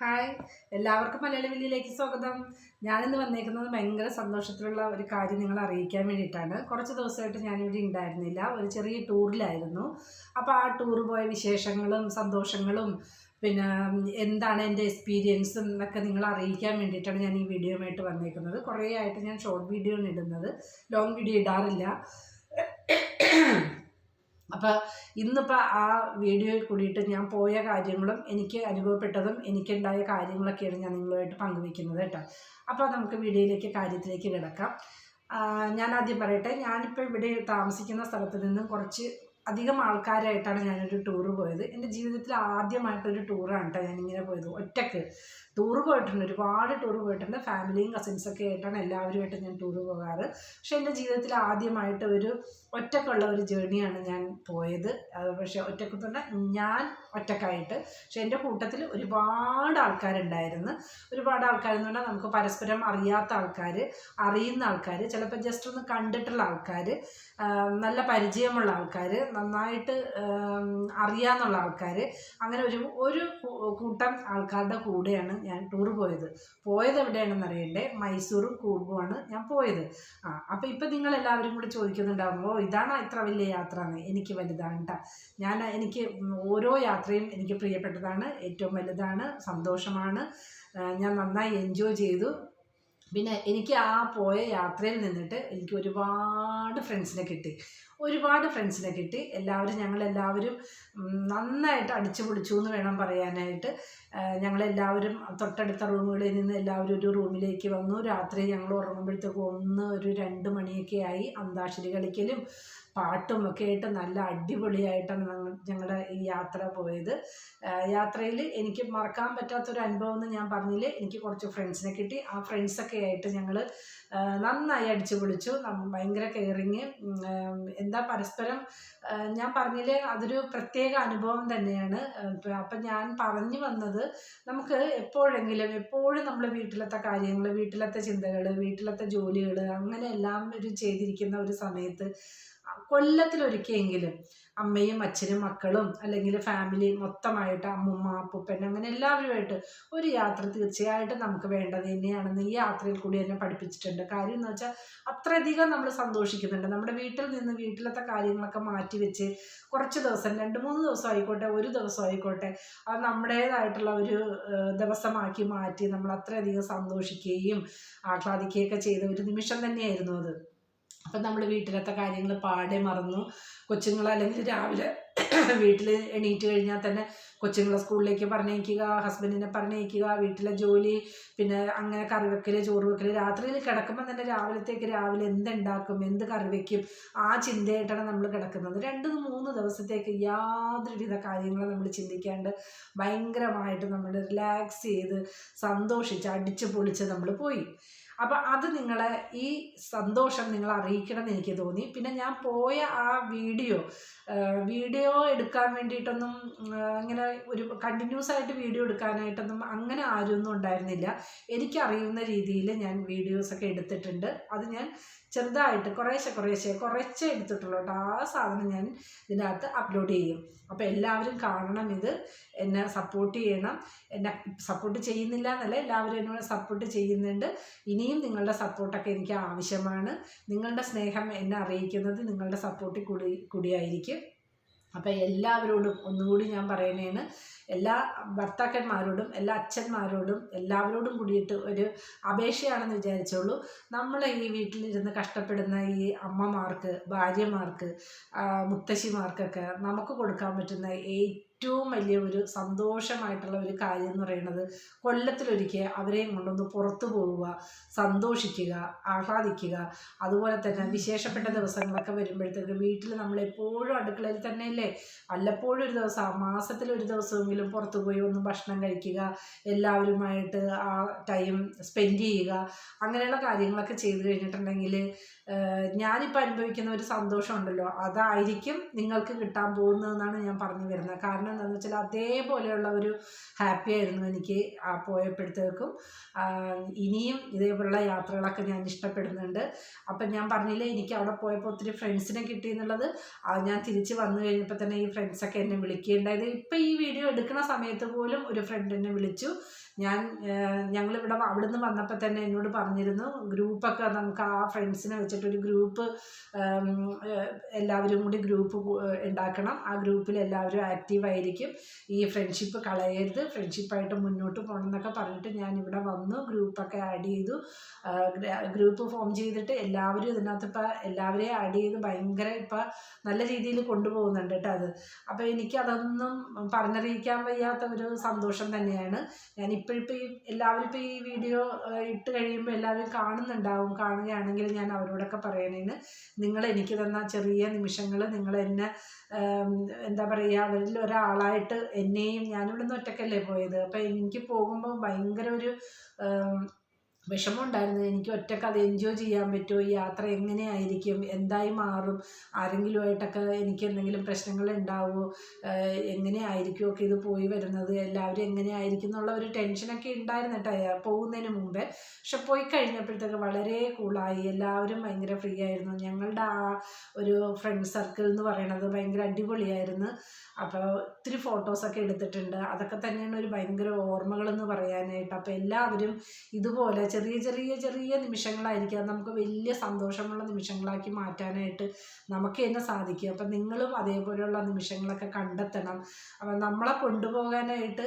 Hi. എല്ലാവർക്കും മലയാള വില്ലിയിലേക്ക് സ്വാഗതം. ഞാനിന്ന് വന്നേക്കുന്നത് ഭയങ്കര സന്തോഷത്തിലുള്ള ഒരു കാര്യം നിങ്ങളെ അറിയിക്കാൻ വേണ്ടിയിട്ടാണ്. കുറച്ച് ദിവസമായിട്ട് ഞാനിവിടെ ഉണ്ടായിരുന്നില്ല. ഒരു ചെറിയ ടൂറിലായിരുന്നു. അപ്പോൾ ആ ടൂർ പോയ വിശേഷങ്ങളും സന്തോഷങ്ങളും പിന്നെ എന്താണ് എന്റെ എക്സ്പീരിയൻസും എന്നൊക്കെ നിങ്ങളെ അറിയിക്കാൻ വേണ്ടിയിട്ടാണ് ഞാൻ ഈ വീഡിയോയുമായിട്ട് വന്നേക്കുന്നത്. കുറേ ആയിട്ട് ഞാൻ ഷോർട്ട് വീഡിയോ ഇടുന്നത്. ലോങ് വീഡിയോ ഇടാറില്ല. അപ്പോൾ ഇന്നിപ്പോൾ ആ വീഡിയോയിൽ കൂടിയിട്ട് ഞാൻ പോയ കാര്യങ്ങളും എനിക്ക് അനുഭവപ്പെട്ടതും എനിക്കുണ്ടായ കാര്യങ്ങളൊക്കെയാണ് ഞാൻ നിങ്ങളുമായിട്ട് പങ്കുവെക്കുന്നത് കേട്ടോ. അപ്പോൾ നമുക്ക് വീഡിയോയിലേക്ക് കാര്യത്തിലേക്ക് കിടക്കാം. ഞാൻ ആദ്യം പറയട്ടെ ഞാനിപ്പോൾ ഇവിടെ താമസിക്കുന്ന സ്ഥലത്ത് നിന്നും കുറച്ച് അധികം ആൾക്കാരായിട്ടാണ് ഞാനൊരു ടൂർ പോയത്. എന്റെ ജീവിതത്തിൽ ആദ്യമായിട്ടൊരു ടൂറാണ് കേട്ടോ ഞാനിങ്ങനെ പോയത്. ഒറ്റയ്ക്ക്. ടൂർ പോയിട്ടുണ്ട്. ഒരുപാട് ടൂർ പോയിട്ടുണ്ട്. ഫാമിലിയും കസിൻസൊക്കെ ആയിട്ടാണ് എല്ലാവരുമായിട്ട് ഞാൻ ടൂർ പോകാറ്. പക്ഷെ എന്റെ ജീവിതത്തിൽ ആദ്യമായിട്ട് ഒരു ഒറ്റക്കുള്ള ഒരു ജേണിയാണ് ഞാൻ പോയത്. പക്ഷേ ഒറ്റയ്ക്ക് തന്നെ ഞാൻ ഒറ്റക്കായിട്ട്. പക്ഷെ എന്റെ കൂട്ടത്തിൽ ഒരുപാട് ആൾക്കാരുണ്ടായിരുന്നു. ഒരുപാട് ആൾക്കാരെന്ന് പറഞ്ഞാൽ നമുക്ക് പരസ്പരം അറിയാത്ത ആൾക്കാർ അറിയുന്ന ആൾക്കാർ ചിലപ്പോൾ ജസ്റ്റ് ഒന്ന് കണ്ടിട്ടുള്ള ആൾക്കാർ നല്ല പരിചയമുള്ള ആൾക്കാർ നന്നായിട്ട് അറിയാമെന്നുള്ള ആൾക്കാർ അങ്ങനെ ഒരു ഒരു കൂട്ടം ആൾക്കാരുടെ കൂടെയാണ് ഞാൻ ടൂർ പോയത്. പോയത് എവിടെയാണെന്ന് അറിയണ്ടേ? മൈസൂറും കൂർഗുമാണ് ഞാൻ പോയത്. ആ അപ്പോൾ ഇപ്പം നിങ്ങൾ എല്ലാവരും കൂടി ചോദിക്കുന്നുണ്ടാവും ഓ ഇതാണ് ഇത്ര വലിയ യാത്ര എന്ന് എനിക്ക് വലുതാണ് ട്ടാ. ഞാൻ എനിക്ക് ഓരോ യാത്രയും എനിക്ക് പ്രിയപ്പെട്ടതാണ് ഏറ്റവും വലുതാണ് സന്തോഷമാണ്. ഞാൻ നന്നായി എൻജോയ് ചെയ്തു. പിന്നെ എനിക്ക് ആ പോയ യാത്രയിൽ നിന്നിട്ട് എനിക്ക് ഒരുപാട് ഫ്രണ്ട്സിനെ കിട്ടി. ഒരുപാട് ഫ്രണ്ട്സിനെ കിട്ടി. എല്ലാവരും ഞങ്ങളെല്ലാവരും നന്നായിട്ട് അടിച്ചു പൊളിച്ചു എന്ന് വേണം പറയാനായിട്ട്. ഞങ്ങളെല്ലാവരും തൊട്ടടുത്ത റൂമുകളിൽ നിന്ന് എല്ലാവരും ഒരു റൂമിലേക്ക് വന്നു. രാത്രി ഞങ്ങൾ ഉറങ്ങുമ്പോഴത്തേക്കും ഒന്ന് ഒരു രണ്ട് മണിയൊക്കെ ആയി. അന്താക്ഷരി കളിക്കലും പാട്ടും ഒക്കെ ആയിട്ട് നല്ല അടിപൊളിയായിട്ടാണ് ഞങ്ങളുടെ ഈ യാത്ര പോയത്. യാത്രയിൽ എനിക്ക് മറക്കാൻ പറ്റാത്തൊരു അനുഭവം എന്ന് ഞാൻ പറഞ്ഞില്ലേ എനിക്ക് കുറച്ച് ഫ്രണ്ട്സിനെ കിട്ടി. ആ ഫ്രണ്ട്സൊക്കെ ആയിട്ട് ഞങ്ങൾ നന്നായി അടിച്ചു പൊളിച്ചു. ഭയങ്കര കെയറിങ്. എന്താ പരസ്പരം ഞാൻ പറഞ്ഞില്ലേ അതൊരു പ്രത്യേക അനുഭവം തന്നെയാണ്. അപ്പം ഞാൻ പറഞ്ഞു വന്നത് നമുക്ക് എപ്പോഴെങ്കിലും എപ്പോഴും നമ്മൾ വീട്ടിലത്തെ കാര്യങ്ങൾ വീട്ടിലത്തെ ചിന്തകൾ വീട്ടിലത്തെ ജോലികൾ അങ്ങനെ എല്ലാം ഒരു ചെയ്തിരിക്കുന്ന ഒരു സമയത്ത് കൊല്ലത്തിലൊരിക്കലെങ്കിലും അമ്മയും അച്ഛനും മക്കളും അല്ലെങ്കിൽ ഫാമിലി മൊത്തമായിട്ട് അമ്മുമ്മ അപ്പൂപ്പൻ അങ്ങനെ എല്ലാവരുമായിട്ട് ഒരു യാത്ര തീർച്ചയായിട്ടും നമുക്ക് വേണ്ടത് തന്നെയാണെന്ന് ഈ യാത്രയിൽ കൂടി എന്നെ പഠിപ്പിച്ചിട്ടുണ്ട്. കാര്യം എന്ന് വെച്ചാൽ അത്രയധികം നമ്മൾ സന്തോഷിക്കുന്നുണ്ട്. നമ്മുടെ വീട്ടിൽ നിന്ന് വീട്ടിലത്തെ കാര്യങ്ങളൊക്കെ മാറ്റി വെച്ച് കുറച്ച് ദിവസം രണ്ട് മൂന്ന് ദിവസം ആയിക്കോട്ടെ ഒരു ദിവസം ആയിക്കോട്ടെ അത് നമ്മുടേതായിട്ടുള്ള ഒരു ദിവസമാക്കി മാറ്റി നമ്മൾ അത്രയധികം സന്തോഷിക്കുകയും ആഹ്ലാദിക്കുകയൊക്കെ ചെയ്ത ഒരു നിമിഷം തന്നെയായിരുന്നു അത്. അപ്പം നമ്മൾ വീട്ടിലത്തെ കാര്യങ്ങൾ പാടെ മറന്നു. കൊച്ചുങ്ങൾ അല്ലെങ്കിൽ രാവിലെ വീട്ടിൽ എണീറ്റ് കഴിഞ്ഞാൽ തന്നെ കൊച്ചുങ്ങളെ സ്കൂളിലേക്ക് പറഞ്ഞയക്കുക ഹസ്ബൻഡിനെ പറഞ്ഞയക്കുക വീട്ടിലെ ജോലി പിന്നെ അങ്ങനെ കറി വെക്കൽ ചോറ് വെക്കൽ രാത്രിയിൽ കിടക്കുമ്പോൾ തന്നെ രാവിലത്തേക്ക് രാവിലെ എന്തുണ്ടാക്കും എന്ത് കറി വെക്കും ആ ചിന്തയായിട്ടാണ് നമ്മൾ കിടക്കുന്നത്. രണ്ട് മൂന്ന് ദിവസത്തേക്ക് യാതൊരുവിധ കാര്യങ്ങളും നമ്മൾ ചിന്തിക്കാണ്ട് ഭയങ്കരമായിട്ട് നമ്മൾ റിലാക്സ് ചെയ്ത് സന്തോഷിച്ച് അടിച്ച് പൊളിച്ച് നമ്മൾ പോയി. അപ്പം അത് നിങ്ങളെ ഈ സന്തോഷം നിങ്ങൾ അറിയിക്കണം എന്ന് എനിക്ക് തോന്നി. പിന്നെ ഞാൻ പോയ ആ വീഡിയോ വീഡിയോ എടുക്കാൻ വേണ്ടിയിട്ടൊന്നും അങ്ങനെ ഒരു കണ്ടിന്യൂസ് ആയിട്ട് വീഡിയോ എടുക്കാനായിട്ടൊന്നും അങ്ങനെ ആരും ഒന്നും ഉണ്ടായിരുന്നില്ല. എനിക്കറിയുന്ന രീതിയിൽ ഞാൻ വീഡിയോസൊക്കെ എടുത്തിട്ടുണ്ട്. അത് ഞാൻ ചെറുതായിട്ട് കുറേശ്ശെ കുറേശ്ശെ കുറച്ചേ എടുത്തിട്ടുള്ളൂ കേട്ടോ. ആ സാധനം ഞാൻ ഇതിനകത്ത് അപ്ലോഡ് ചെയ്യും. അപ്പോൾ എല്ലാവരും കാണണം ഇത്. എന്നെ സപ്പോർട്ട് ചെയ്യണം. എന്നെ സപ്പോർട്ട് ചെയ്യുന്നില്ല എന്നല്ല എല്ലാവരും എന്നോട് സപ്പോർട്ട് ചെയ്യുന്നുണ്ട്. ഇനിയും നിങ്ങളുടെ സപ്പോർട്ടൊക്കെ എനിക്ക് ആവശ്യമാണ്. നിങ്ങളുടെ സ്നേഹം എന്നെ അറിയിക്കുന്നത് നിങ്ങളുടെ സപ്പോർട്ടിൽ കൂടി കൂടിയായിരിക്കും. അപ്പം എല്ലാവരോടും ഒന്നുകൂടി ഞാൻ പറയുന്നതാണ് എല്ലാ ഭർത്താക്കന്മാരോടും എല്ലാ അച്ഛന്മാരോടും എല്ലാവരോടും കൂടിയിട്ട് ഒരു അപേക്ഷയാണെന്ന് വിചാരിച്ചോളൂ. നമ്മൾ ഈ വീട്ടിലിരുന്ന് കഷ്ടപ്പെടുന്ന ഈ അമ്മമാർക്ക് ഭാര്യമാർക്ക് മുത്തശ്ശിമാർക്കൊക്കെ നമുക്ക് കൊടുക്കാൻ പറ്റുന്ന ഏറ്റവും വലിയ ഒരു സന്തോഷമായിട്ടുള്ള ഒരു കാര്യം എന്ന് പറയുന്നത് കൊല്ലത്തിലൊരിക്കൽ അവരെയും കൊണ്ടൊന്ന് പുറത്തു പോവുക സന്തോഷിക്കുക ആഹ്ലാദിക്കുക. അതുപോലെ തന്നെ വിശേഷപ്പെട്ട ദിവസങ്ങളൊക്കെ വരുമ്പോഴത്തേക്ക് വീട്ടിൽ നമ്മൾ എപ്പോഴും അടുക്കളയിൽ തന്നെയല്ലേ? വല്ലപ്പോഴും ഒരു ദിവസം മാസത്തിൽ ഒരു ദിവസമെങ്കിലും പുറത്തു പോയി ഒന്ന് ഭക്ഷണം കഴിക്കുക എല്ലാവരുമായിട്ട് ആ ടൈം സ്പെൻഡ് ചെയ്യുക അങ്ങനെയുള്ള കാര്യങ്ങളൊക്കെ ചെയ്തു കഴിഞ്ഞിട്ടുണ്ടെങ്കിൽ ഞാനിപ്പോൾ അനുഭവിക്കുന്ന ഒരു സന്തോഷമുണ്ടല്ലോ. അതായിരിക്കും നിങ്ങൾക്ക് കിട്ടാൻ പോകുന്നതെന്നാണ് ഞാൻ പറഞ്ഞു വരുന്നത്. കാരണം എന്താണെന്ന് വെച്ചാൽ അതേപോലെയുള്ള ഒരു ഹാപ്പി ആയിരുന്നു എനിക്ക് ആ പോയപ്പോഴത്തേക്കും. ഇനിയും ഇതേപോലുള്ള യാത്രകളൊക്കെ ഞാൻ ഇഷ്ടപ്പെടുന്നുണ്ട്. അപ്പം ഞാൻ പറഞ്ഞില്ലേ എനിക്ക് അവിടെ പോയപ്പോൾ ഒത്തിരി ഫ്രണ്ട്സിനെ കിട്ടി എന്നുള്ളത്. ഞാൻ തിരിച്ച് വന്നു കഴിഞ്ഞപ്പോൾ തന്നെ ഈ ഫ്രണ്ട്സൊക്കെ എന്നെ വിളിക്കുകയുണ്ടായത്. ഇപ്പം ഈ വീഡിയോ എടുക്കുന്ന സമയത്ത് പോലും ഒരു ഫ്രണ്ട് എന്നെ വിളിച്ചു. ഞാൻ ഞങ്ങളിവിടെ അവിടുന്ന് വന്നപ്പോൾ തന്നെ എന്നോട് പറഞ്ഞിരുന്നു ഗ്രൂപ്പൊക്കെ നമുക്ക് ആ ഫ്രണ്ട്സിനെ വെച്ചിട്ടൊരു ഗ്രൂപ്പ് എല്ലാവരും കൂടി ഗ്രൂപ്പ് ഉണ്ടാക്കണം. ആ ഗ്രൂപ്പിൽ എല്ലാവരും ആക്റ്റീവായിരിക്കും ഈ ഫ്രണ്ട്ഷിപ്പ് കളയരുത്. ഫ്രണ്ട്ഷിപ്പായിട്ട് മുന്നോട്ട് പോകണം എന്നൊക്കെ പറഞ്ഞിട്ട് ഞാൻ ഇവിടെ വന്നു ഗ്രൂപ്പൊക്കെ ആഡ് ചെയ്തു. ഗ്രൂപ്പ് ഫോം ചെയ്തിട്ട് എല്ലാവരും ഇതിനകത്ത് ഇപ്പം എല്ലാവരെയും ആഡ് ചെയ്ത് ഭയങ്കര ഇപ്പം നല്ല രീതിയിൽ കൊണ്ടുപോകുന്നുണ്ട് കേട്ടോ അത്. അപ്പോൾ എനിക്കതൊന്നും പറഞ്ഞറിയിക്കാൻ വയ്യാത്ത ഒരു സന്തോഷം തന്നെയാണ്. ഞാൻ ഇപ്പോഴിപ്പോൾ ഈ എല്ലാവരും ഇപ്പോൾ ഈ വീഡിയോ ഇട്ട് കഴിയുമ്പോൾ എല്ലാവരും കാണുന്നുണ്ടാവും. കാണുകയാണെങ്കിൽ ഞാൻ അവരോടൊക്കെ പറയണേന്. നിങ്ങൾ എനിക്ക് തന്ന ചെറിയ നിമിഷങ്ങൾ നിങ്ങൾ എന്നെ എന്താ പറയുക അവരിൽ ഒരാളായിട്ട് എന്നെയും ഞാനിവിടുന്ന് ഒറ്റക്കല്ലേ പോയത്? അപ്പം എനിക്ക് പോകുമ്പോൾ ഭയങ്കര ഒരു വിഷമമുണ്ടായിരുന്നു എനിക്ക് ഒറ്റയ്ക്ക് അത് എൻജോയ് ചെയ്യാൻ പറ്റുമോ? ഈ യാത്ര എങ്ങനെയായിരിക്കും? എന്തായി മാറും? ആരെങ്കിലുമായിട്ടൊക്കെ എനിക്ക് എന്തെങ്കിലും പ്രശ്നങ്ങൾ ഉണ്ടാവുമോ? എങ്ങനെയായിരിക്കും ഒക്കെ ഇത് പോയി വരുന്നത്? എല്ലാവരും എങ്ങനെയായിരിക്കും എന്നുള്ള ഒരു ടെൻഷനൊക്കെ ഉണ്ടായിരുന്നു കേട്ടോ. പോകുന്നതിന് മുമ്പേ. പക്ഷെ പോയി കഴിഞ്ഞപ്പോഴത്തേക്ക് വളരെ കൂളായി. എല്ലാവരും ഭയങ്കര ഫ്രീ ആയിരുന്നു. ഞങ്ങളുടെ ആ ഒരു ഫ്രണ്ട് സർക്കിൾ എന്ന് പറയുന്നത് ഭയങ്കര അടിപൊളിയായിരുന്നു. അപ്പോൾ ഒത്തിരി ഫോട്ടോസൊക്കെ എടുത്തിട്ടുണ്ട്. അതൊക്കെ തന്നെയാണ് ഒരു ഭയങ്കര ഓർമ്മകളെന്ന് പറയാനായിട്ട്. അപ്പോൾ എല്ലാവരും ഇതുപോലെ ചെറിയ ചെറിയ ചെറിയ നിമിഷങ്ങളായിരിക്കും. അത് നമുക്ക് വലിയ സന്തോഷമുള്ള നിമിഷങ്ങളാക്കി മാറ്റാനായിട്ട് നമുക്ക് തന്നെ സാധിക്കും. അപ്പം നിങ്ങളും അതേപോലെയുള്ള നിമിഷങ്ങളൊക്കെ കണ്ടെത്തണം. അപ്പം നമ്മളെ കൊണ്ടുപോകാനായിട്ട്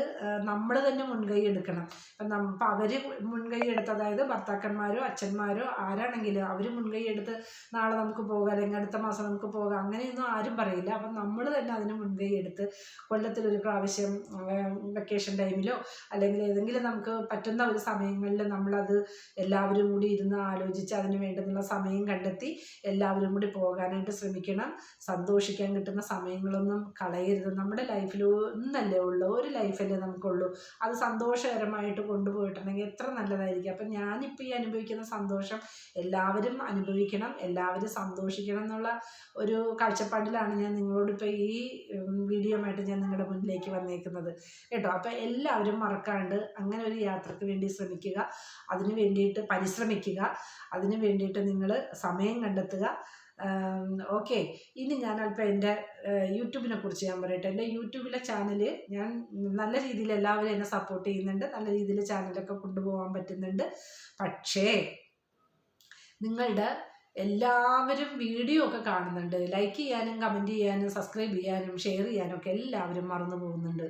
നമ്മൾ തന്നെ മുൻകൈ എടുക്കണം. അപ്പം നം അപ്പം അവർ മുൻകൈ എടുത്ത് അതായത് ഭർത്താക്കന്മാരോ അച്ഛന്മാരോ ആരാണെങ്കിലും അവർ മുൻകൈ എടുത്ത് നാളെ നമുക്ക് പോകാം അല്ലെങ്കിൽ അടുത്ത മാസം നമുക്ക് പോകാം അങ്ങനെയൊന്നും ആരും പറയില്ല. അപ്പം നമ്മൾ തന്നെ അതിന് മുൻകൈ എടുത്ത് കൊല്ലത്തിലൊരു പ്രാവശ്യം വെക്കേഷൻ ടൈമിലോ അല്ലെങ്കിൽ ഏതെങ്കിലും നമുക്ക് പറ്റുന്ന ഒരു സമയങ്ങളിൽ നമ്മളത് എല്ലാവരും കൂടി ഇരുന്ന് ആലോചിച്ച് അതിന് വേണ്ടുന്ന സമയം കണ്ടെത്തി എല്ലാവരും കൂടി പോകാനായിട്ട് ശ്രമിക്കണം. സന്തോഷിക്കാൻ കിട്ടുന്ന സമയങ്ങളൊന്നും കളയരുത്. നമ്മുടെ ലൈഫിൽ ഒന്നല്ലേ ഉള്ളൂ? ഒരു ലൈഫല്ലേ നമുക്കുള്ളൂ. അത് സന്തോഷകരമായിട്ട് കൊണ്ടുപോയിട്ടുണ്ടെങ്കിൽ എത്ര നല്ലതായിരിക്കും. അപ്പം ഞാനിപ്പോൾ ഈ അനുഭവിക്കുന്ന സന്തോഷം എല്ലാവരും അനുഭവിക്കണം എല്ലാവരും സന്തോഷിക്കണം എന്നുള്ള ഒരു കാഴ്ചപ്പാടിലാണ് ഞാൻ നിങ്ങളോട് ഇപ്പോൾ ഈ വീഡിയോ ആയിട്ട് ഞാൻ നിങ്ങളുടെ മുന്നിലേക്ക് വന്നേക്കുന്നത്. കേട്ടോ? അപ്പോൾ എല്ലാവരും മറക്കാണ്ട് അങ്ങനെ ഒരു യാത്രയ്ക്ക് വേണ്ടി ശ്രമിക്കുക. അതിന് വേണ്ടിയിട്ട് പരിശ്രമിക്കുക. അതിനു വേണ്ടിയിട്ട് നിങ്ങൾ സമയം കണ്ടെത്തുക. ഓക്കെ. ഇനി ഞാൻ അല്പം എന്റെ യൂട്യൂബിനെ കുറിച്ച് ഞാൻ പറയട്ടെ. എന്റെ യൂട്യൂബിലെ ചാനൽ ഞാൻ നല്ല രീതിയിൽ എല്ലാവരും എന്നെ സപ്പോർട്ട് ചെയ്യുന്നുണ്ട്. നല്ല രീതിയിൽ ചാനലൊക്കെ കൊണ്ടുപോകാൻ പറ്റുന്നുണ്ട്. പക്ഷേ നിങ്ങളുടെ എല്ലാവരും വീഡിയോ ഒക്കെ കാണുന്നുണ്ട്. ലൈക്ക് ചെയ്യാനും കമന്റ് ചെയ്യാനും സബ്സ്ക്രൈബ് ചെയ്യാനും ഷെയർ ചെയ്യാനും ഒക്കെ എല്ലാവരും മറന്നു പോകുന്നുണ്ട്.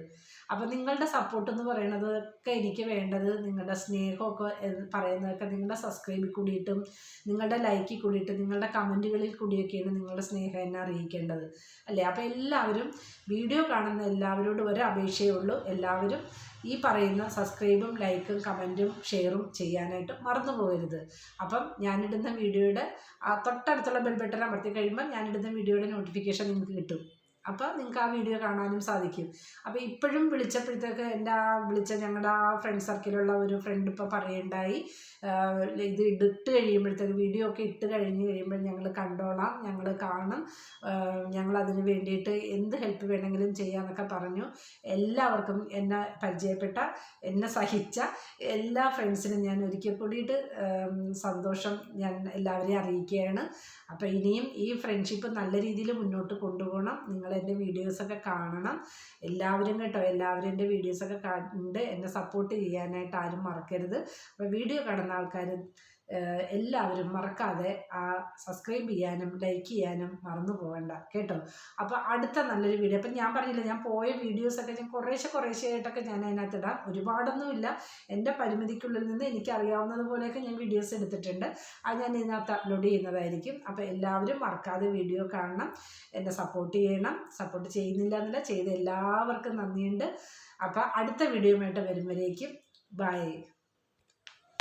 അപ്പോൾ നിങ്ങളുടെ സപ്പോർട്ട് എന്ന് പറയുന്നത് ഒക്കെ എനിക്ക് വേണ്ടത് നിങ്ങളുടെ സ്നേഹമൊക്കെ പറയുന്നതൊക്കെ നിങ്ങളുടെ സബ്സ്ക്രൈബിൽ കൂടിയിട്ടും നിങ്ങളുടെ ലൈക്കിൽ കൂടിയിട്ടും നിങ്ങളുടെ കമന്റുകളിൽ കൂടിയൊക്കെയാണ് നിങ്ങളുടെ സ്നേഹം എന്നെ അറിയിക്കേണ്ടത്. അല്ലേ? അപ്പോൾ എല്ലാവരും വീഡിയോ കാണുന്ന എല്ലാവരോടും ഒരു അപേക്ഷയേ ഉള്ളൂ. എല്ലാവരും ഈ പറയുന്ന സബ്സ്ക്രൈബും ലൈക്കും കമന്റും ഷെയറും ചെയ്യാനായിട്ട് മറന്നു പോകരുത്. അപ്പം ഞാനിടുന്ന വീഡിയോയുടെ തൊട്ടടുത്തുള്ള ബെൽ ബട്ടൺ അമർത്തി കഴിയുമ്പോൾ ഞാനിടുന്ന വീഡിയോയുടെ നോട്ടിഫിക്കേഷൻ നിങ്ങൾക്ക് കിട്ടും. അപ്പോൾ നിങ്ങൾക്ക് ആ വീഡിയോ കാണാനും സാധിക്കും. അപ്പോൾ ഇപ്പോഴും വിളിച്ചപ്പോഴത്തേക്ക് എന്റെ ആ വിളിച്ച ഞങ്ങളുടെ ആ ഫ്രണ്ട് സർക്കിളുള്ള ഒരു ഫ്രണ്ട് ഇപ്പോൾ പറയുണ്ടായി. ഇത് ഇട്ട് കഴിയുമ്പോഴത്തേക്ക് വീഡിയോ ഒക്കെ ഇട്ട് കഴിഞ്ഞ് കഴിയുമ്പോൾ ഞങ്ങൾ കണ്ടോളാം ഞങ്ങൾ കാണും. ഞങ്ങൾ അതിന് വേണ്ടിയിട്ട് എന്ത് ഹെൽപ്പ് വേണമെങ്കിലും ചെയ്യാമെന്നൊക്കെ പറഞ്ഞു. എല്ലാവർക്കും എന്നെ പരിചയപ്പെട്ട എന്നെ സഹിച്ച എല്ലാ ഫ്രണ്ട്സിനും ഞാൻ ഒരിക്കൽ കൂടിയിട്ട് സന്തോഷം ഞാൻ എല്ലാവരെയും അറിയിക്കുകയാണ്. അപ്പോൾ ഇനിയും ഈ ഫ്രണ്ട്ഷിപ്പ് നല്ല രീതിയിൽ മുന്നോട്ട് കൊണ്ടുപോകണം. എന്റെ വീഡിയോസൊക്കെ കാണണം. എല്ലാവരും കേട്ടോ എല്ലാവരും എന്റെ വീഡിയോസൊക്കെ കണ്ട് എന്നെ സപ്പോർട്ട് ചെയ്യാനായിട്ട് ആരും മറക്കരുത്. അപ്പോൾ വീഡിയോ കാണുന്ന ആൾക്കാർ എല്ലാവരും മറക്കാതെ ആ സബ്സ്ക്രൈബ് ചെയ്യാനും ലൈക്ക് ചെയ്യാനും മറന്നു പോകണ്ട കേട്ടോ? അപ്പോൾ അടുത്ത നല്ലൊരു വീഡിയോ അപ്പം ഞാൻ പറഞ്ഞില്ല ഞാൻ പോയ വീഡിയോസൊക്കെ ഞാൻ കുറേശ്ശെ കുറേശ്ശെ ആയിട്ടൊക്കെ ഞാൻ അതിനകത്ത് ഇടാം. ഒരുപാടൊന്നുമില്ല എന്റെ പരിമിതിക്കുള്ളിൽ നിന്ന് എനിക്ക് അറിയാവുന്നത് പോലെയൊക്കെ ഞാൻ വീഡിയോസ് എടുത്തിട്ടുണ്ട്. അത് ഞാൻ ഇതിനകത്ത് അപ്ലോഡ് ചെയ്യുന്നതായിരിക്കും. അപ്പോൾ എല്ലാവരും മറക്കാതെ വീഡിയോ കാണണം. എന്നെ സപ്പോർട്ട് ചെയ്യണം. സപ്പോർട്ട് ചെയ്യുന്നില്ല എന്നല്ല ചെയ്ത എല്ലാവർക്കും നന്ദിയുണ്ട്. അപ്പോൾ അടുത്ത വീഡിയോയുമായിട്ട് വരുമ്പോഴേക്കും ബൈ